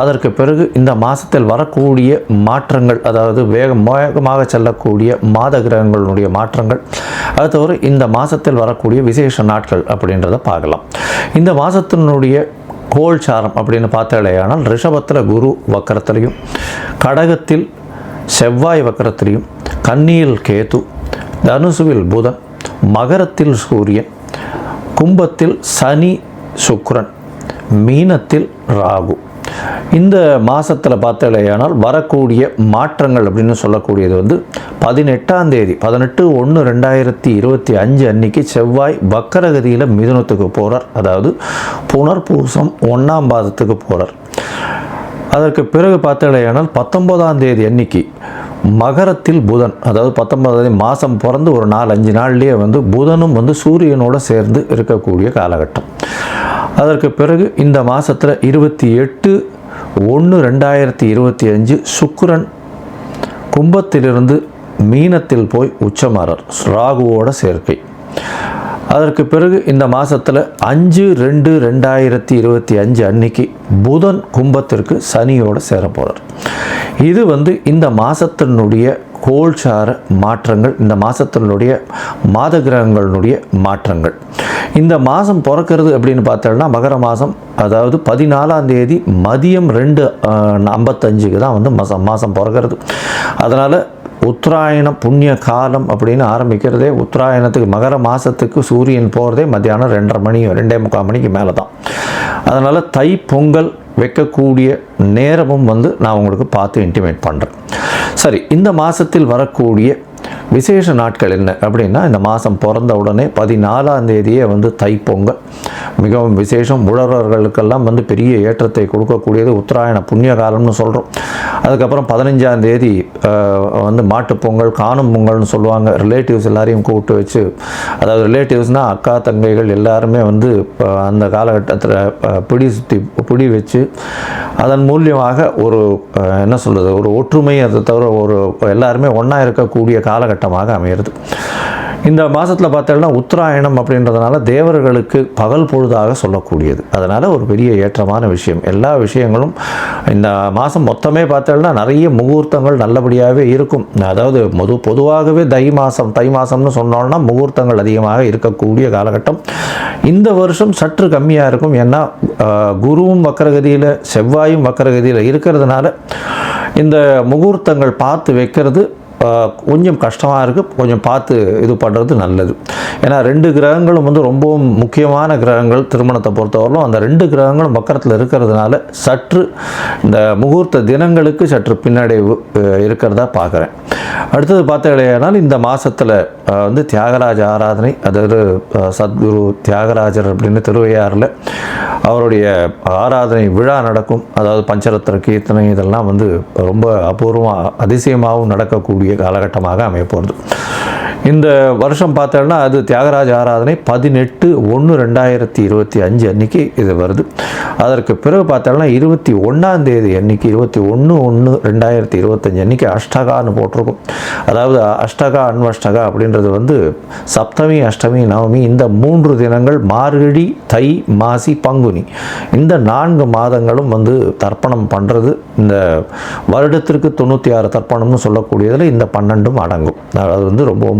அதற்கு பிறகு இந்த மாதத்தில் வரக்கூடிய மாற்றங்கள் அதாவது வேகம் வேகமாக செல்லக்கூடிய மாத கிரகங்களுடைய மாற்றங்கள் அது தவிர இந்த மாதத்தில் வரக்கூடிய விசேஷ நாட்கள் அப்படின்றத பார்க்கலாம். இந்த மாதத்தினுடைய கோல்சாரம் அப்படின்னு பார்த்தாலேயானால் ரிஷபத்தில் குரு வக்கரத்திலையும் கடகத்தில் செவ்வாய் வக்கரத்திலையும் கன்னியில் கேது தனுசுவில் புதன் மகரத்தில் சூரியன் கும்பத்தில் சனி சுக்ரன் மீனத்தில் ராகு. இந்த மாதத்தில் பார்த்தாலேயானால் வரக்கூடிய மாற்றங்கள் அப்படின்னு சொல்லக்கூடியது வந்து பதினெட்டாம் தேதி பதினெட்டு ஒன்று ரெண்டாயிரத்தி இருபத்தி அஞ்சு அன்னைக்கு செவ்வாய் வக்கரகதியில் மிதுனத்துக்கு போகிறார் அதாவது புனர்பூசம் ஒன்றாம் பாதத்துக்கு போகிறார் அதற்கு பிறகு பார்த்தாலேயானால் பத்தொன்பதாம் தேதி அன்னைக்கு மகரத்தில் புதன் அதாவது பத்தொன்பதாம் தேதி மாதம் பிறந்து ஒரு நாலு அஞ்சு நாள்லேயே வந்து புதனும் வந்து சூரியனோடு சேர்ந்து இருக்கக்கூடிய காலகட்டம். அதற்கு பிறகு இந்த மாதத்தில் இருபத்தி எட்டு ஒன்று ரெண்டாயிரத்தி இருபத்தி அஞ்சு சுக்கரன் கும்பத்திலிருந்து மீனத்தில் போய் உச்சமாறார் ராகுவோட சேர்க்கை. அதற்கு பிறகு இந்த மாதத்தில் அஞ்சு ரெண்டு ரெண்டாயிரத்தி இருபத்தி அஞ்சு அன்னைக்கு புதன் கும்பத்திற்கு சனியோடு சேர போகிறார் இது வந்து இந்த மாதத்தினுடைய கோல்சார மாற்றங்கள் இந்த மாதத்தினுடைய மாத கிரகங்களுடைய மாற்றங்கள். இந்த மாதம் பிறக்கிறது அப்படின்னு பார்த்தோம்னா மகர மாதம் அதாவது பதினாலாம் தேதி மதியம் ரெண்டு ஐம்பத்தஞ்சுக்கு தான் வந்து மாதம் மாதம் பிறக்கிறது. அதனால் உத்தராயணம் புண்ணிய காலம் அப்படின்னு ஆரம்பிக்கிறதே உத்தராயணத்துக்கு மகர மாதத்துக்கு சூரியன் போகிறதே மத்தியானம் ரெண்டரை மணி ரெண்டே முக்கால் மணிக்கு மேலே தான் அதனால் தை பொங்கல் வைக்கக்கூடிய நேரமும் வந்து நான் உங்களுக்கு பார்த்து இன்டிமேட் பண்ணுறேன் சரி இந்த மாதத்தில் வரக்கூடிய விசேஷ நாட்கள் என்ன அப்படின்னா இந்த மாதம் பிறந்த உடனே பதினாலாம் தேதியே வந்து தைப்பொங்கல். மிகவும் விசேஷம். உழவர்களுக்கெல்லாம் வந்து பெரிய ஏற்றத்தை கொடுக்கக்கூடியது உத்தராயண புண்ணிய காலம்னு சொல்கிறோம் அதுக்கப்புறம் பதினஞ்சாம் தேதி வந்து மாட்டுப்பொங்கல் காணும் பொங்கல்னு சொல்லுவாங்க. ரிலேட்டிவ்ஸ் எல்லாரையும் கூப்பிட்டு வச்சு அதாவது ரிலேட்டிவ்ஸ்னால் அக்கா தங்கைகள் எல்லாருமே வந்து அந்த காலகட்டத்தில் பிடி சுற்றி பிடி வச்சு அதன் மூலியமாக ஒரு என்ன சொல்கிறது ஒரு ஒற்றுமை அதை தவிர ஒரு எல்லாருமே ஒன்றா இருக்கக்கூடிய காலகட்டமாக அமையிறது. இந்த மாதத்தில் பார்த்தோம்னா உத்தராயணம் அப்படின்றதுனால தேவர்களுக்கு பகல் பொழுதாக சொல்லக்கூடியது. அதனால் ஒரு பெரிய ஏற்றமான விஷயம். எல்லா விஷயங்களும் இந்த மாதம் மொத்தமே பார்த்தோம்னா நிறைய முகூர்த்தங்கள் நல்லபடியாகவே இருக்கும். அதாவது பொது பொதுவாகவே தை மாதம் தை மாதம்னு சொன்னோம்னா முகூர்த்தங்கள் அதிகமாக இருக்கக்கூடிய காலகட்டம். இந்த வருஷம் சற்று கம்மியாக இருக்கும். ஏன்னா குருவும் வக்கரகதியில் செவ்வாயும் வக்கரகதியில் இருக்கிறதுனால இந்த முகூர்த்தங்கள் பார்த்து வைக்கிறது கொஞ்சம் கஷ்டமாக இருக்குது கொஞ்சம் பார்த்து இது பண்ணுறது நல்லது. ஏன்னா ரெண்டு கிரகங்களும் வந்து ரொம்பவும் முக்கியமான கிரகங்கள் திருமணத்தை பொறுத்தவரையிலும். அந்த ரெண்டு கிரகங்களும் பக்கத்தில் இருக்கிறதுனால சற்று இந்த முகூர்த்த தினங்களுக்கு சற்று பின்னடைவு இருக்கிறதா பார்க்குறேன். அடுத்தது பார்த்தீங்கன்னா இந்த மாதத்தில் வந்து தியாகராஜ ஆராதனை அதாவது சத்குரு தியாகராஜர் அப்படின்னு திருவையாறில் அவருடைய ஆராதனை விழா நடக்கும். அதாவது பஞ்சரத்ன கீர்த்தனை இதெல்லாம் வந்து ரொம்ப அபூர்வமாக அதிசயமாகவும் நடக்கக்கூடிய காலகட்டமாக அமையப்போகிறது இந்த வருஷம் பார்த்தோன்னா அது தியாகராஜ ஆராதனை பதினெட்டு ஒன்று ரெண்டாயிரத்தி இருபத்தி அஞ்சு அன்னைக்கு இது வருது. அதற்கு பிறகு பார்த்தோம்னா இருபத்தி ஒன்றாம் தேதி அன்னைக்கு இருபத்தி ஒன்று ஒன்று ரெண்டாயிரத்தி இருபத்தஞ்சு அன்னைக்கு அஷ்டகான்னு போட்டிருக்கும். அதாவது அஷ்டகா அன்வஷ்டகா அப்படின்றது வந்து சப்தமி அஷ்டமி நவமி இந்த மூன்று தினங்கள் மார்கழி தை மாசி பங்குனி இந்த நான்கு மாதங்களும் வந்து தர்ப்பணம் பண்ணுறது இந்த வருடத்திற்கு தொண்ணூற்றி ஆறு தர்ப்பணம்னு சொல்லக்கூடியதில் இந்த பன்னெண்டும் அடங்கும். அது வந்து ரொம்ப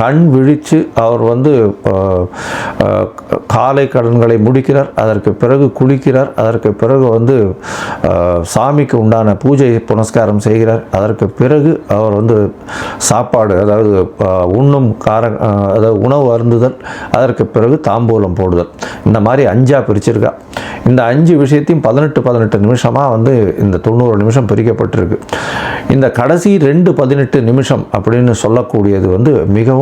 கண் விழித்து அவர் வந்து காலை கடன்களை முடிக்கிறார் அதற்கு பிறகு குளிக்கிறார் அதற்கு பிறகு வந்து சாமிக்கு உண்டான பூஜை புனஸ்காரம் செய்கிறார் அதற்கு பிறகு அவர் வந்து சாப்பாடு அதாவது உண்ணும் கார அதாவது உணவு அருந்துதல் அதற்கு பிறகு தாம்பூலம் போடுதல். இந்த மாதிரி அஞ்சாக பிரிச்சிருக்கா. இந்த அஞ்சு விஷயத்தையும் பதினெட்டு பதினெட்டு நிமிஷமாக வந்து இந்த தொண்ணூறு நிமிஷம் பிரிக்கப்பட்டிருக்கு. இந்த கடைசி ரெண்டு பதினெட்டு நிமிஷம் அப்படின்னு சொல்லக்கூடியது வந்து மிகவும்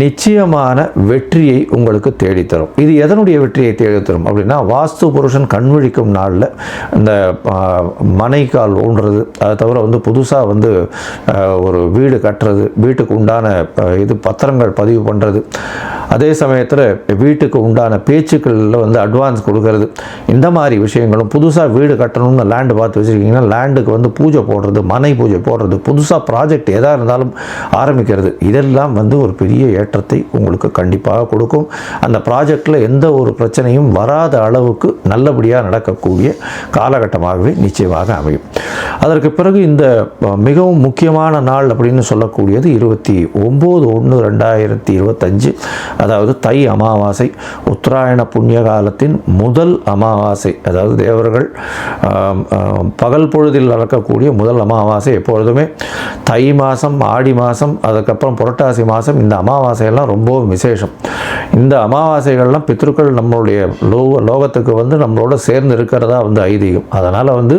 நிச்சயமான வெற்றியை உங்களுக்கு தேடித்தரும். இது எதனுடைய வெற்றியை தேடித்தரும் அப்படின்னா வாஸ்து புருஷன் கண்விழிக்கும் நாளில் இந்த மனைக்கால் ஊன்றது. அதை தவிர வந்து புதுசாக வந்து ஒரு வீடு கட்டுறது வீட்டுக்கு உண்டான இது பத்திரங்கள் பதிவு பண்ணுறது அதே சமயத்தில் வீட்டுக்கு உண்டான பேச்சுக்களில் வந்து அட்வான்ஸ் கொடுக்கறது. இந்த மாதிரி விஷயங்களும் புதுசாக வீடு கட்டணும்னு லேண்டு பார்த்து வச்சுருக்கீங்கன்னா லேண்டுக்கு வந்து பூஜை போடுறது மனை பூஜை போடுறது புதுசாக ப்ராஜெக்ட் எதாக இருந்தாலும் ஆரம்பிக்கிறது. இதெல்லாம் வந்து ஒரு பெரிய ஏற்றத்தை உங்களுக்கு கண்டிப்பாக கொடுக்கும். அந்த ப்ராஜெக்டில் எந்த ஒரு பிரச்சனையும் வராத அளவுக்கு நல்லபடியாக நடக்கக்கூடிய காலகட்டமாகவே நிச்சயமாக அமையும். அதற்கு பிறகு இந்த மிகவும் முக்கியமான நாள் அப்படின்னு சொல்லக்கூடியது இருபத்தி ஒம்பது ஒன்று ரெண்டாயிரத்தி இருபத்தஞ்சு. அதாவது தை அமாவாசை உத்தராயண புண்ணிய காலத்தின் முதல் அமாவாசை. அதாவது தேவர்கள் பகல் பொழுதில் நடக்கக்கூடிய முதல் அமாவாசை எப்பொழுதுமே. தை மாதம் ஆடி மாதம் அதுக்கப்புறம் புரட்டாசி மாதம் இந்த அமாவாசையெல்லாம் ரொம்பவும் விசேஷம். இந்த அமாவாசைகள்லாம் பித்ருக்கள் நம்மளுடைய லோ லோகத்துக்கு வந்து நம்மளோட சேர்ந்து இருக்கிறதா வந்து ஐதீகம். அதனால் வந்து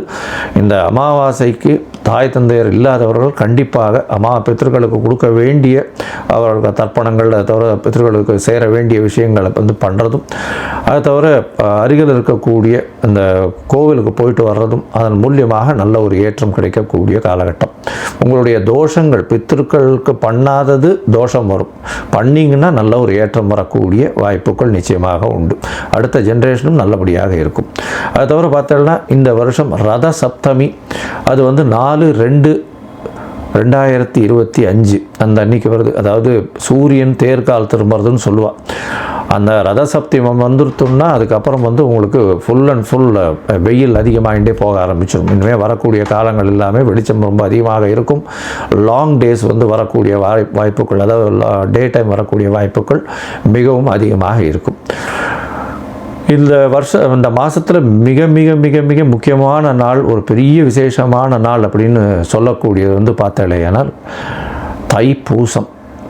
இந்த அமாவாசைக்கு தாய் தந்தையர் இல்லாதவர்கள் கண்டிப்பாக அம்மா பித்ருக்களுக்கு கொடுக்க வேண்டிய அவர்களுக்கு தர்ப்பணங்கள் அதை தவிர பித்ருக்களுக்கு சேர வேண்டிய விஷயங்களை வந்து பண்ணுறதும் அதை தவிர அருகில் இருக்கக்கூடிய இந்த கோவிலுக்கு போயிட்டு வர்றதும் அதன் மூலியமாக நல்ல ஒரு ஏற்றம் கிடைக்கக்கூடிய காலகட்டம். உங்களுடைய தோஷங்கள் பித்திருக்களுக்கு பண்ணாதது தோஷம் வரும். பண்ணிங்கன்னா நல்ல ஒரு ஏற்றம் வரக்கூடிய வாய்ப்புகள் நிச்சயமாக உண்டு. அடுத்த ஜென்ரேஷனும் நல்லபடியாக இருக்கும். அது தவிர பார்த்தோம்னா இந்த வருஷம் ரத சப்தமி அது வந்து நாலு ரெண்டு ரெண்டாயிரத்தி இருபத்தி அஞ்சு அந்த அன்னைக்கு வருது. அதாவது சூரியன் தேர்கால் திரும்புறதுன்னு சொல்லுவாள் அந்த ரத சப்திமம் வந்துருத்தோம்னா அதுக்கப்புறம் வந்து உங்களுக்கு ஃபுல் அண்ட் ஃபுல் வெயில் அதிகமாகிட்டே போக ஆரம்பிச்சிடும் இனிமேல் வரக்கூடிய காலங்கள் எல்லாமே வெளிச்சம் ரொம்ப அதிகமாக இருக்கும். லாங் டேஸ் வந்து வரக்கூடிய வாய் வாய்ப்புகள் அதாவது டே டைம் வரக்கூடிய வாய்ப்புகள் மிகவும் அதிகமாக இருக்கும். இந்த வருஷம் இந்த மாதத்தில் மிக மிக மிக மிக முக்கியமான நாள் ஒரு பெரிய விசேஷமான நாள் அப்படின்னு சொல்லக்கூடியது வந்து பார்த்தாலேயானால் தைப்பூசம்.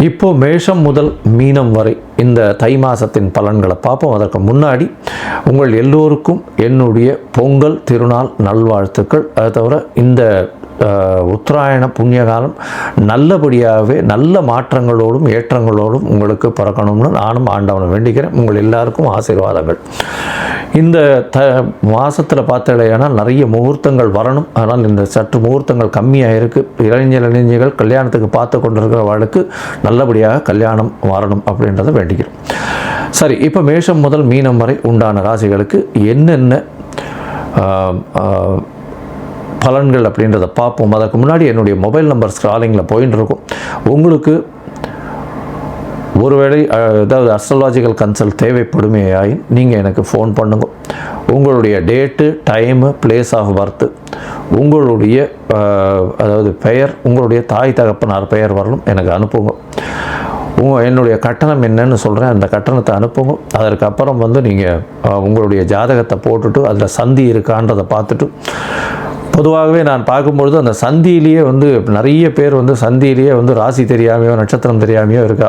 இப்போ மேஷம் முதல் மீனம் வரை இந்த தை மாசத்தின் பலன்களை பார்ப்போம். அதற்கு முன்னாடி உங்கள் எல்லோருக்கும் என்னுடைய பொங்கல் திருநாள் நல்வாழ்த்துக்கள். அதை தவிர இந்த உத்தராயண புண்ணிய காலம் நல்லபடியாகவே நல்ல மாற்றங்களோடும் ஏற்றங்களோடும் உங்களுக்கு பிறக்கணும்னு நானும் ஆண்டவனை வேண்டிக்கிறேன். உங்கள் எல்லாருக்கும் ஆசீர்வாதங்கள். இந்த த மாதத்தில் பார்த்தீங்கன்னா நிறைய முகூர்த்தங்கள் வரணும். ஆனால் இந்த சற்று முகூர்த்தங்கள் கம்மியாக இருக்குது இளைஞர் இளைஞர்கள் கல்யாணத்துக்கு பார்த்து கொண்டிருக்கிறவர்களுக்கு நல்லபடியாக கல்யாணம் வரணும் அப்படின்றத வேண்டிக்கிறோம். சரி இப்போ மேஷம் முதல் மீனம் வரை உண்டான ராசிகளுக்கு என்னென்ன பலன்கள் அப்படின்றத பார்ப்போம். அதற்கு முன்னாடி என்னுடைய மொபைல் நம்பர் ஸ்க்ராலிங்கில் போயின்னு இருக்கும் உங்களுக்கு ஒருவேளை அதாவது ஏதாவது அஸ்ட்ராலாஜிக்கல் கன்சல்ட் தேவைப்படுமேயாயின் நீங்கள் எனக்கு ஃபோன் பண்ணுங்க. உங்களுடைய date time place of birth உங்களுடைய அதாவது பெயர் உங்களுடைய தாய் தகப்பனார் பெயர் வரணும் எனக்கு அனுப்புங்க. உங்க என்னுடைய கட்டணம் என்னன்னு சொல்கிறேன் அந்த கட்டணத்தை அனுப்புங்க. அதற்கப்புறம் வந்து நீங்கள் உங்களுடைய ஜாதகத்தை போட்டுட்டு அதில் சந்தி இருக்கான்றதை பார்த்துட்டு பொதுவாகவே நான் பார்க்கும்பொழுது அந்த சந்தியிலேயே வந்து நிறைய பேர் வந்து சந்தியிலேயே வந்து ராசி தெரியாமையோ நட்சத்திரம் தெரியாமையோ இருக்கா?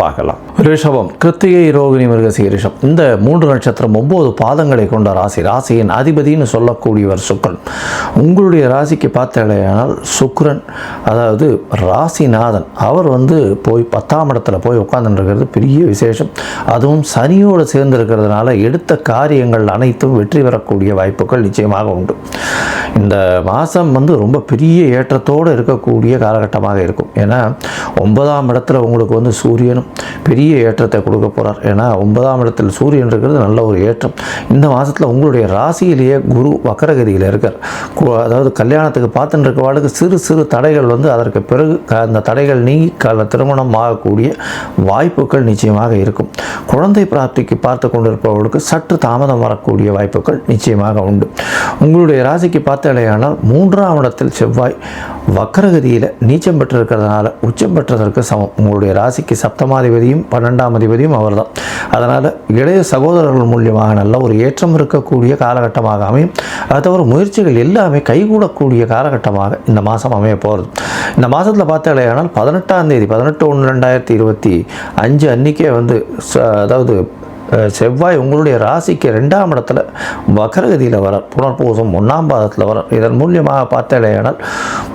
பார்க்கலாம். ரிஷபம் கிருத்திகை ரோகிணி மிருகசி ரிஷம் இந்த மூன்று நட்சத்திரம் ஒன்பது பாதங்களை கொண்ட ராசி. ராசியின் அதிபதின்னு சொல்லக்கூடியவர் சுக்கரன். உங்களுடைய ராசிக்கு பார்த்தாலேயானால் சுக்கரன் அதாவது ராசிநாதன். அவர் வந்து போய் பத்தாம் இடத்துல போய் உட்காந்துருக்கிறது பெரிய விசேஷம். அதுவும் சனியோடு சேர்ந்து இருக்கிறதுனால எடுத்த காரியங்கள் அனைத்தும் வெற்றி பெறக்கூடிய வாய்ப்புகள் நிச்சயமாக உண்டு. இந்த மாதம் வந்து ரொம்ப பெரிய ஏற்றத்தோடு இருக்கக்கூடிய காலகட்டமாக இருக்கும். ஏன்னா ஒன்பதாம் இடத்துல உங்களுக்கு வந்து சூரியனும் பெரிய ஏற்றத்தை கொடுக்க போகிறார் ஏன்னா ஒன்பதாம் இடத்தில் சூரியன் இருக்கிறது நல்ல ஒரு ஏற்றம். இந்த மாதத்தில் உங்களுடைய ராசியிலேயே குரு வக்கரகதியில் இருக்கார். அதாவது கல்யாணத்துக்கு பார்த்துட்டு இருக்கவாளுக்கு சிறு சிறு தடைகள் வந்து அதற்கு பிறகு அந்த தடைகள் நீங்கி கல திருமணம் ஆகக்கூடிய வாய்ப்புகள் நிச்சயமாக இருக்கும். குழந்தை பிராப்திக்கு பார்த்து கொண்டிருப்பவர்களுக்கு சற்று தாமதம் வரக்கூடிய வாய்ப்புகள் நிச்சயமாக உண்டு. உங்களுடைய ராசிக்கு பார்த்தாலேயானால் மூன்றாம் இடத்தில் செவ்வாய் வக்கரகதியில் நீச்சம் பெற்றிருக்கிறதுனால உச்சம் பெற்றதற்கு சமம். உங்களுடைய ராசிக்கு அதிபதியும் பன்னெண்டாம் அதிபதியும் அவர்தான். அதனால் இளைய சகோதரர்கள் மூலியமாக நல்ல ஒரு ஏற்றம் இருக்கக்கூடிய காலகட்டமாக அமையும். அது தவிர முயற்சிகள் எல்லாமே கைகூடக்கூடிய காலகட்டமாக இந்த மாதம் அமைய போகிறது இந்த மாதத்தில் பார்த்தாலேயானால் பதினெட்டாம் தேதி பதினெட்டு ஒன்று ரெண்டாயிரத்தி இருபத்தி அஞ்சு அன்றைக்கே வந்து ச- அதாவது செவ்வாய் உங்களுடைய ராசிக்கு ரெண்டாம் இடத்துல வக்கரகதியில் வர புனர்பூசம் ஒன்றாம் பாதத்தில் வர இதன் மூலியமாக பார்த்தாலேயானால்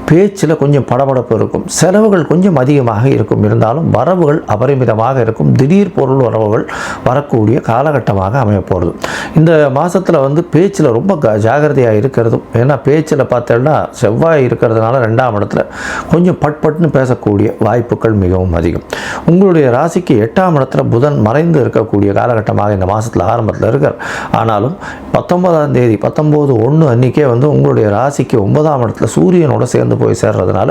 பேச்சில் கொஞ்சம் படபடப்பு இருக்கும். செலவுகள் கொஞ்சம் அதிகமாக இருக்கும். இருந்தாலும் வரவுகள் அபரிமிதமாக இருக்கும். திடீர் பொருள் வரவுகள் வரக்கூடிய காலகட்டமாக அமையப்போகிறது இந்த மாதத்தில் வந்து பேச்சில் ரொம்ப க ஜாகிரதையாக இருக்கிறதும் ஏன்னா பேச்சில் பார்த்தேன்னா செவ்வாய் இருக்கிறதுனால ரெண்டாம் இடத்துல கொஞ்சம் பட் பட்னு பேசக்கூடிய வாய்ப்புகள் மிகவும் அதிகம். உங்களுடைய ராசிக்கு எட்டாம் இடத்துல புதன் மறைந்து இருக்கக்கூடிய காலகட்டமாக இந்த மாதத்தில் ஆரம்பத்தில் இருக்கார். ஆனாலும் பத்தொன்பதாம் தேதி பத்தொம்போது ஒன்று அன்றைக்கே வந்து உங்களுடைய ராசிக்கு ஒன்பதாம் இடத்துல சூரியனோட சேர்ந்து போய் சேர்றதுனால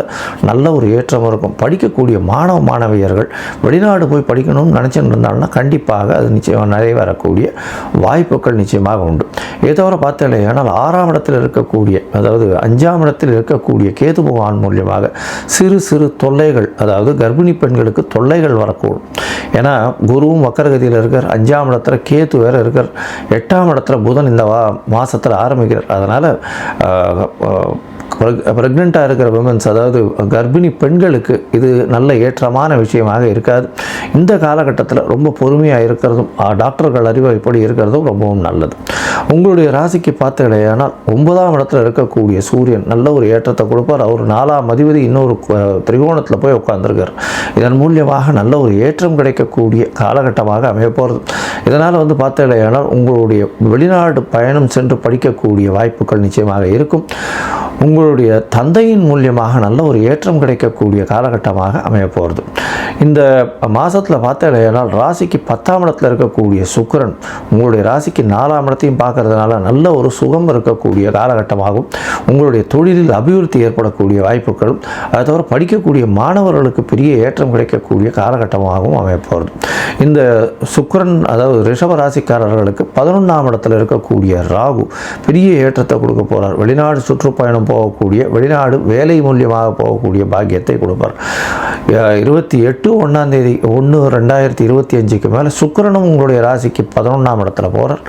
நல்ல ஒரு ஏற்றம் இருக்கும். படிக்கக்கூடிய மாணவ மாணவியர்கள் வெளிநாடு போய் படிக்கணும்னு நினச்சிட்டு இருந்தாங்கன்னா கண்டிப்பாக அது நிச்சயமாக நிறைவேறக்கூடிய வாய்ப்புகள் நிச்சயமாக உண்டு. இதை தவிர பார்த்தேன் ஆனால் ஆறாம் இடத்தில் இருக்கக்கூடிய அதாவது அஞ்சாம் இடத்தில் இருக்கக்கூடிய கேது பகவான் மூலியமாக சிறு சிறு தொல்லைகள் அதாவது கர்ப்பிணி பெண்களுக்கு தொல்லைகள் வரக்கூடும். ஏன்னா குருவும் வக்கரகதியில் இருக்கிற அஞ்சாம் இடத்துல கேத்து வேற இருக்கார். எட்டாம் இடத்துல புதன் இந்த வா மாதத்தில் ஆரம்பிக்கிறார். அதனால் ப்ரெக்னெண்ட்டாக இருக்கிற விமன்ஸ் அதாவது கர்ப்பிணி பெண்களுக்கு இது நல்ல ஏற்றமான விஷயமாக இருக்காது. இந்த காலகட்டத்தில் ரொம்ப பொறுமையாக இருக்கிறதும் டாக்டர்கள் அறிவை அறிவுரைப்படி இருக்கிறதும் ரொம்பவும் நல்லது. உங்களுடைய ராசிக்கு பார்த்தீங்கன்னா ஒன்பதாம் இடத்துல இருக்கக்கூடிய சூரியன் நல்ல ஒரு ஏற்றத்தை கொடுப்பார். அவர் நாலாம் அதிபதி இன்னொரு திரிகோணத்தில் போய் உட்காந்துருக்கார் இதன் மூலியமாக நல்ல ஒரு ஏற்றம் கிடைக்கக்கூடிய காலகட்டமாக அமையப்போகிறது இதனால் வந்து பார்த்தீங்கன்னா உங்களுடைய வெளிநாடு பயணம் சென்று படிக்கக்கூடிய வாய்ப்புகள் நிச்சயமாக இருக்கும். உங்கள் உங்களுடைய தந்தையின் மூலியமாக நல்ல ஒரு ஏற்றம் கிடைக்கக்கூடிய காலகட்டமாக அமைய போகிறது இந்த மாதத்தில் பார்த்தேனால் ராசிக்கு பத்தாம் இடத்துல இருக்கக்கூடிய சுக்கரன் உங்களுடைய ராசிக்கு நாலாம் இடத்தையும் பார்க்கறதுனால நல்ல ஒரு சுகம் இருக்கக்கூடிய காலகட்டமாகும். உங்களுடைய தொழிலில் அபிவிருத்தி ஏற்படக்கூடிய வாய்ப்புகளும் அதை தவிர படிக்கக்கூடிய மாணவர்களுக்கு பெரிய ஏற்றம் கிடைக்கக்கூடிய காலகட்டமாகவும் அமையப்போகிறது இந்த சுக்கரன் அதாவது ரிஷப ராசிக்காரர்களுக்கு பதினொன்றாம் இடத்துல இருக்கக்கூடிய ராகு பெரிய ஏற்றத்தை கொடுக்க போகிறார் வெளிநாடு சுற்றுப்பயணம் போக போகக்கூடிய வெளிநாடு வேலை மூலியமாக போகக்கூடிய பாக்கியத்தை கொடுப்பார். இருபத்தி எட்டு ஒன்றாம் தேதி ஒன்று ரெண்டாயிரத்தி இருபத்தி அஞ்சுக்கு மேலே சுக்கிரனும் உங்களுடைய ராசிக்கு பதினொன்றாம் இடத்துல போகிறார்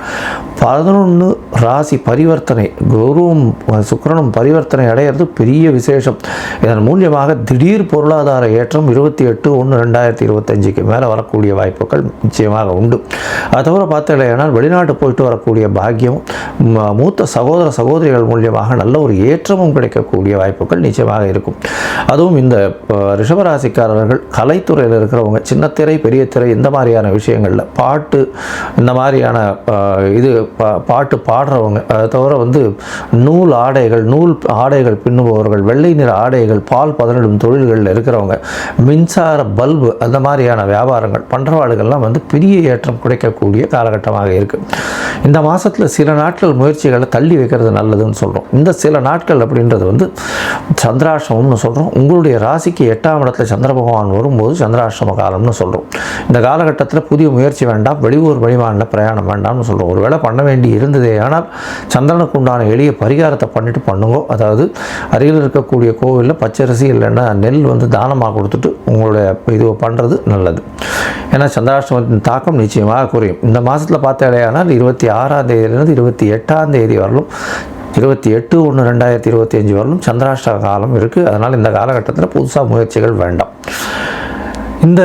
பதினொன்று ராசி பரிவர்த்தனை குருவும் சுக்கரனும் பரிவர்த்தனை அடையிறது பெரிய விசேஷம். இதன் மூலியமாக திடீர் பொருளாதார ஏற்றம் இருபத்தி எட்டு ஒன்று ரெண்டாயிரத்தி இருபத்தஞ்சுக்கு மேலே வரக்கூடிய வாய்ப்புகள் நிச்சயமாக உண்டு. அது தவிர பார்த்தீங்கன்னா வெளிநாட்டு போயிட்டு வரக்கூடிய பாக்கியம் மூத்த சகோதர சகோதரிகள் மூலியமாக நல்ல ஒரு ஏற்றமும் கிடைக்கக்கூடிய வாய்ப்புகள் நிச்சயமாக இருக்கும். அதுவும் இந்த ரிஷபராசிக்காரர்கள் கலைத்துறையில் இருக்கிறவங்க சின்ன திரை பெரிய திரை இந்த மாதிரியான விஷயங்களில் பாட்டு இந்த மாதிரியான இது பா- பாட்டு பாடுறவங்க அதை தவிர வந்து நூல் ஆடைகள் நூல் ஆடைகள் பின்னுபவர்கள் வெள்ளை நிற ஆடைகள் பால் பதனிடும் தொழில்களில் இருக்கிறவங்க மின்சார பல்பு அந்த மாதிரியான வியாபாரங்கள் பன்றவாடுகள்லாம் வந்து பெரிய ஏற்றம் கிடைக்கக்கூடிய காலகட்டமாக இருக்குது இந்த மாதத்தில் சில நாட்கள் முயற்சிகளை தள்ளி வைக்கிறது நல்லதுன்னு சொல்கிறோம் இந்த சில நாட்கள் அப்படின்றது வந்து சந்திராஷ்டமம்னு சொல்கிறோம் உங்களுடைய ராசிக்கு எட்டாம் இடத்துல சந்திர பகவான் வரும்போது சந்திராஷ்டம காலம்னு சொல்கிறோம் இந்த காலகட்டத்தில் புதிய முயற்சி வேண்டாம் வெளியூர் வெளிமாநில பிரயாணம் வேண்டாம்னு சொல்கிறோம் ஒரு வேளை பண்ண வேண்டி இருந்ததே ஆனால் சந்திரனுக்கு உண்டான எளிய பரிகாரத்தை பண்ணிட்டு பண்ணுங்க. அதாவது அருகில் இருக்கக்கூடிய கோவிலில் பச்சரிசி இல்லைன்னா நெல் வந்து தானமாக கொடுத்துட்டு உங்களுடைய இது பண்ணுறது நல்லது. ஏன்னா சந்திராஷ்டமத்தின் தாக்கம் நிச்சயமாக குறையும். இந்த மாதத்தில் பார்த்தாலேயானால் இருபத்தி ஆறாம் தேதியிலிருந்து இருபத்தி எட்டாம் தேதி வரலும் இருபத்தி எட்டு ஒன்று ரெண்டாயிரத்தி இருபத்தி அஞ்சு வரலும் சந்திராஷ்ட காலம் இருக்குது அதனால் இந்த காலகட்டத்தில் புதுசாக முயற்சிகள் வேண்டாம். இந்த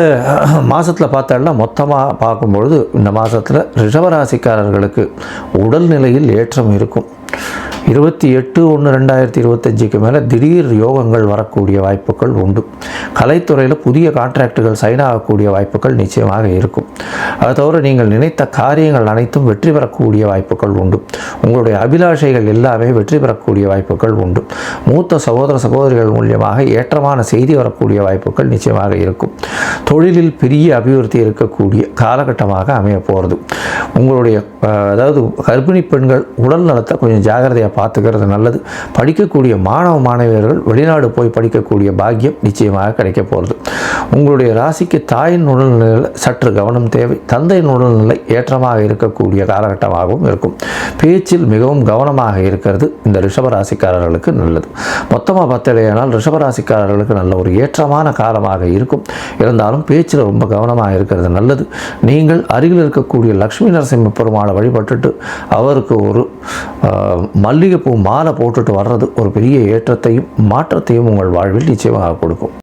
மாதத்தில் பார்த்தோம்னா மொத்தமாக பார்க்கும்பொழுது இந்த மாதத்தில் ரிஷவராசிக்காரர்களுக்கு உடல்நிலையில் ஏற்றம் இருக்கும். இருபத்தி எட்டு ஒன்று ரெண்டாயிரத்தி இருபத்தஞ்சுக்கு மேலே திடீர் யோகங்கள் வரக்கூடிய வாய்ப்புகள் உண்டு. கலைத்துறையில் புதிய கான்ட்ராக்டுகள் சைன் ஆகக்கூடிய வாய்ப்புகள் நிச்சயமாக இருக்கும். அதை தவிர நீங்கள் நினைத்த காரியங்கள் அனைத்தும் வெற்றி பெறக்கூடிய வாய்ப்புகள் உண்டு. உங்களுடைய அபிலாஷைகள் எல்லாமே வெற்றி பெறக்கூடிய வாய்ப்புகள் உண்டு. மூத்த சகோதர சகோதரிகள் மூலியமாக ஏற்றமான செய்தி வரக்கூடிய வாய்ப்புகள் நிச்சயமாக இருக்கும். தொழிலில் பெரிய அபிவிருத்தி இருக்கக்கூடிய காலகட்டமாக அமைய போகிறது உங்களுடைய அதாவது கர்ப்பிணி பெண்கள் உடல் நலத்தை கொஞ்சம் ஜாகிரதையாக பார்த்துக்கிறது நல்லது. படிக்கக்கூடிய மாணவ மாணவியர்கள் வெளிநாடு போய் படிக்கக்கூடிய பாக்கியம் நிச்சயமாக கிடைக்க போகிறது உங்களுடைய ராசிக்கு தாயின் உடல்நிலையில் சற்று கவனம் தேவை. தந்தையின் உடல்நிலை ஏற்றமாக இருக்கக்கூடிய காலகட்டமாகவும் இருக்கும். பேச்சில் மிகவும் கவனமாக இருக்கிறது இந்த ரிஷபராசிக்காரர்களுக்கு நல்லது. மொத்தமாக பார்த்தலையானால் ரிஷபராசிக்காரர்களுக்கு நல்ல ஒரு ஏற்றமான காலமாக இருக்கும். இருந்தாலும் பேச்சில் ரொம்ப கவனமாக இருக்கிறது நல்லது. நீங்கள் அருகில் இருக்கக்கூடிய லக்ஷ்மி நரசிம்ம பெருமாளை வழிபட்டுட்டு அவருக்கு ஒரு மல்லிகைப்பூ மாலை போட்டுட்டு வர்றது ஒரு பெரிய ஏற்றத்தையும் மாற்றத்தையும் உங்கள் வாழ்வில் நிச்சயமாக கொடுக்கும்.